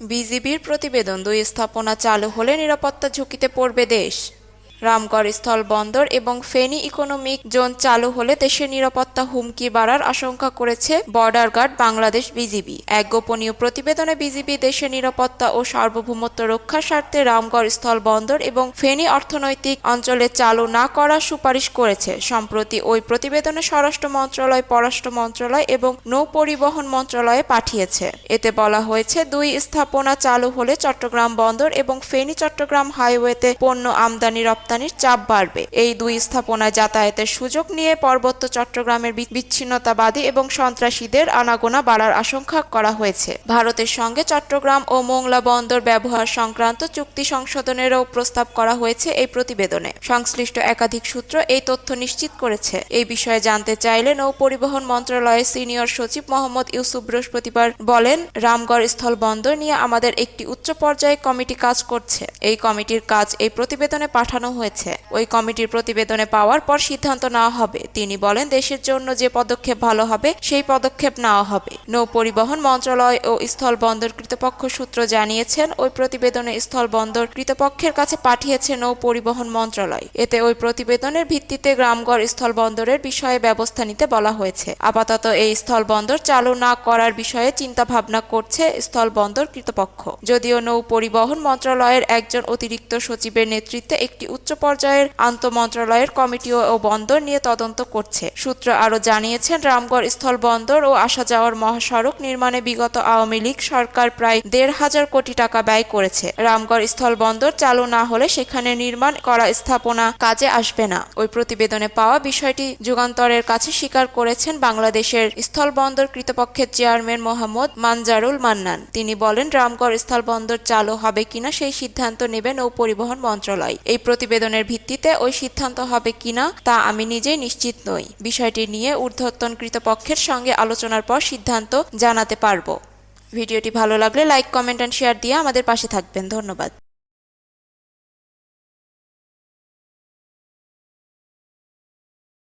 বিজিবির প্রতিবেদন দুই স্থাপনা চালু হলে নিরাপত্তা ঝুঁকিতে পড়বে দেশ। রামগড় স্থল বন্দর এবং ফেনী ইকোনমিক জোন চালু হলে দেশের নিরাপত্তা হুমকি বাড়ার আশঙ্কা করেছে বর্ডার গার্ড বাংলাদেশ বিজিবি। এক গোপনীয় প্রতিবেদনে বিজিবি দেশের নিরাপত্তা ও সার্বভৌমত্ব রক্ষার স্বার্থে রামগড় স্থল বন্দর এবং ফেনী অর্থনৈতিক অঞ্চলে চালু না করার সুপারিশ করেছে। সম্প্রতি ওই প্রতিবেদনে স্বরাষ্ট্র মন্ত্রণালয়, পররাষ্ট্র মন্ত্রণালয় এবং নৌ পরিবহন মন্ত্রণালয়ে পাঠিয়েছে। এতে বলা হয়েছে, দুই স্থাপনা চালু হলে চট্টগ্রাম বন্দর এবং ফেনী চট্টগ্রাম হাইওয়েতে পণ্য আমদানি রপ্তানির চাপ বাড়বে। এই দুই স্থাপনায় যাতায়াতের সুযোগ নিয়ে পার্বত্য চট্টগ্রামের বিচ্ছিন্নতাবাদী এবং সন্ত্রাসীদের আনাগোনা বাড়ার আশঙ্কা করা হয়েছে। ভারতের সঙ্গে চট্টগ্রাম ও মোংলা বন্দর ব্যবহার সংক্রান্ত চুক্তি সংশোধনেরও প্রস্তাব করা হয়েছে এই প্রতিবেদনে। সংশ্লিষ্ট একাধিক সূত্র এই তথ্য নিশ্চিত করেছে। এই বিষয়ে জানতে চাইলে নৌ পরিবহন মন্ত্রণালয়ের সিনিয়র সচিব মোহাম্মদ ইউসুফ বৃহস্পতিবার বলেন, রামগড় স্থল বন্দর নিয়ে আমাদের একটি উচ্চ পর্যায়ে কমিটি কাজ করছে। এই কমিটির কাজ এই প্রতিবেদনে পাঠানো হয়েছে। ওই কমিটির প্রতিবেদনে পাওয়ার পর সিদ্ধান্ত নেওয়া হবে। তিনি বলেন, দেশের জন্য যে পদক্ষেপ ভালো হবে, সেই পদক্ষেপ নেওয়া হবে। নৌ পরিবহন মন্ত্রণালয় ও স্থল বন্দর কর্তৃপক্ষ সূত্র জানিয়েছেন, ওই প্রতিবেদনে স্থল বন্দর কর্তৃপক্ষের কাছে পাঠিয়েছে নৌ পরিবহন মন্ত্রণালয়। এতে ওই প্রতিবেদনের ভিত্তিতে গ্রামগড় স্থল বন্দরের বিষয়ে ব্যবস্থা নিতে বলা হয়েছে। আপাতত এই স্থল বন্দর চালু না করার বিষয়ে চিন্তা ভাবনা করছে স্থল বন্দর কর্তৃপক্ষ। যদিও নৌ পরিবহন মন্ত্রণালয়ের একজন অতিরিক্ত সচিবের নেতৃত্বে একটি উচ্চ পর্যায়ের আন্তঃমন্ত্রণালয়ের কমিটি ও বন্দর নিয়ে তদন্ত করছে। সূত্র আরও জানিয়েছেন, রামগড় স্থল বন্দর ও আসা যাওয়ার মহাসড়ক নির্মাণে বিগত আওয়ামী লীগ সরকার প্রায় দেড় হাজার কোটি টাকা ব্যয় করেছে। রামগড় স্থল বন্দর চালু না হলে সেখানে নির্মাণ করা স্থাপনা কাজে আসবে না। ওই প্রতিবেদনে পাওয়া বিষয়টি যুগান্তরের কাছে স্বীকার করেছেন বাংলাদেশের স্থল বন্দর কর্তৃপক্ষের চেয়ারম্যান মোহাম্মদ মানজারুল মান্নান। তিনি বলেন, রামগড় স্থল বন্দর চালু হবে কিনা সেই সিদ্ধান্ত নেবে নৌ পরিবহন মন্ত্রণালয়। এই প্রতিবেদনের ভিত্তিতে ওই সিদ্ধান্ত হবে কিনা তা আমি নিজেই নিশ্চিত নই। বিষয়টি নিয়ে ঊর্ধ্বতন কৃতপক্ষের সঙ্গে আলোচনার পর সিদ্ধান্ত জানাতে পারব। ভিডিওটি ভালো লাগলে লাইক, কমেন্ট অ্যান্ড শেয়ার দিয়ে আমাদের পাশে থাকবেন। ধন্যবাদ।